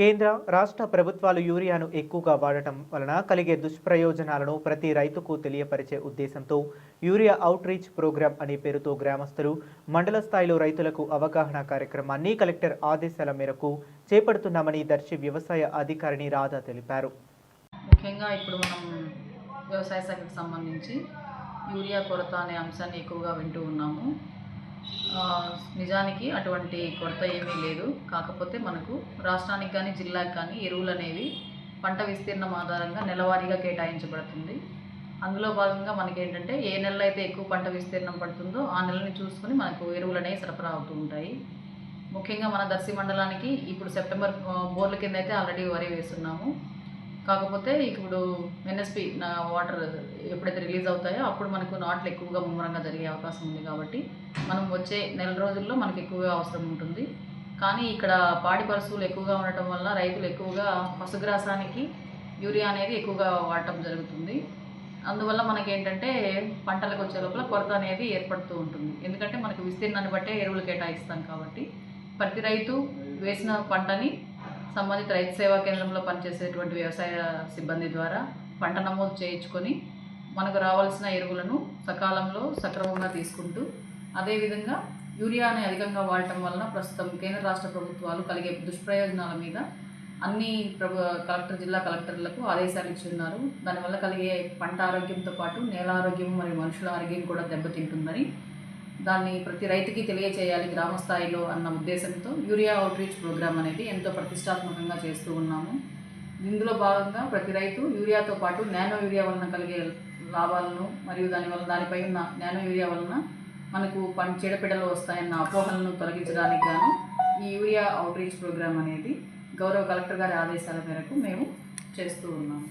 కేంద్ర రాష్ట్ర ప్రభుత్వాలు యూరియాను ఎక్కువగా వాడటం వలన కలిగే దుష్ప్రయోజనాలను ప్రతి రైతుకు తెలియపరిచే ఉద్దేశంతో యూరియా అవుట్ రీచ్ ప్రోగ్రాం అనే పేరుతో గ్రామస్తులు మండల స్థాయిలో రైతులకు అవగాహన కార్యక్రమాన్ని కలెక్టర్ ఆదేశాల మేరకు చేపడుతున్నామని దర్శి వ్యవసాయ అధికారిని రాధా తెలిపారు. ముఖ్యంగా ఇప్పుడు మనం వ్యవసాయ శాఖకు సంబంధించి యూరియా కొరత అనే అంశాన్ని ఎక్కువగా వింటూ ఉన్నాము. నిజానికి అటువంటి కొరత ఏమీ లేదు. కాకపోతే మనకు రాష్ట్రానికి కానీ జిల్లాకి కానీ ఎరువులు అనేవి పంట విస్తీర్ణం ఆధారంగా నెలవారీగా కేటాయించబడుతుంది. అందులో భాగంగా మనకి ఏంటంటే ఏ నెలలో అయితే ఎక్కువ పంట విస్తీర్ణం పడుతుందో ఆ నెలని చూసుకొని మనకు ఎరువులు అనేవి సరఫరా అవుతూ ఉంటాయి. ముఖ్యంగా మన దర్శి మండలానికి ఇప్పుడు సెప్టెంబర్ బోర్ల కింద అయితే ఆల్రెడీ వరి వేస్తున్నాము. కాకపోతే ఇప్పుడు ఎన్ఎస్పి నా వాటర్ ఎప్పుడైతే రిలీజ్ అవుతాయో అప్పుడు మనకు నాట్లు ఎక్కువగా ముమ్మరంగా జరిగే అవకాశం ఉంది కాబట్టి మనం వచ్చే నెల రోజుల్లో మనకు ఎక్కువగా అవసరం ఉంటుంది. కానీ ఇక్కడ పాడి పశువులు ఎక్కువగా ఉండటం వల్ల రైతులు ఎక్కువగా పశుగ్రాసానికి యూరియా అనేది ఎక్కువగా వాడటం జరుగుతుంది. అందువల్ల మనకి ఏంటంటే పంటలకు వచ్చే లోపల కొరత అనేది ఏర్పడుతూ ఉంటుంది. ఎందుకంటే మనకు విస్తీర్ణాన్ని బట్టే ఎరువులు కేటాయిస్తాం కాబట్టి ప్రతి రైతు వేసిన పంటని సంబంధిత రైతు సేవా కేంద్రంలో పనిచేసేటువంటి వ్యవసాయ సిబ్బంది ద్వారా పంట నమోదు చేయించుకొని మనకు రావాల్సిన ఎరువులను సకాలంలో సక్రమంగా తీసుకుంటూ అదేవిధంగా యూరియాని అధికంగా వాడటం వలన ప్రస్తుతం కేంద్ర రాష్ట్ర ప్రభుత్వాలు కలిగే దుష్ప్రయోజనాల మీద అన్ని ప్రభు కలెక్టర్ జిల్లా కలెక్టర్లకు ఆదేశాలు ఇచ్చున్నారు దానివల్ల కలిగే పంట ఆరోగ్యంతో పాటు నేల ఆరోగ్యం మరియు మనుషుల ఆరోగ్యం కూడా దెబ్బతింటుందని దాన్ని ప్రతి రైతుకి తెలియచేయాలి గ్రామ స్థాయిలో అన్న ఉద్దేశంతో యూరియా అవుట్రీచ్ ప్రోగ్రామ్ అనేది ఎంతో ప్రతిష్టాత్మకంగా చేస్తూ ఉన్నాము. ఇందులో భాగంగా ప్రతి రైతు యూరియాతో పాటు నానో యూరియా వలన కలిగే లాభాలను మరియు దానివల్ల దానిపై ఉన్న నానో యూరియా వలన మనకు పని చీడపీడలు వస్తాయన్న అపోహలను తొలగించడానికి గాను ఈ యూరియా అవుట్రీచ్ ప్రోగ్రామ్ అనేది గౌరవ కలెక్టర్ గారి ఆదేశాల మేరకు మేము చేస్తూ ఉన్నాము.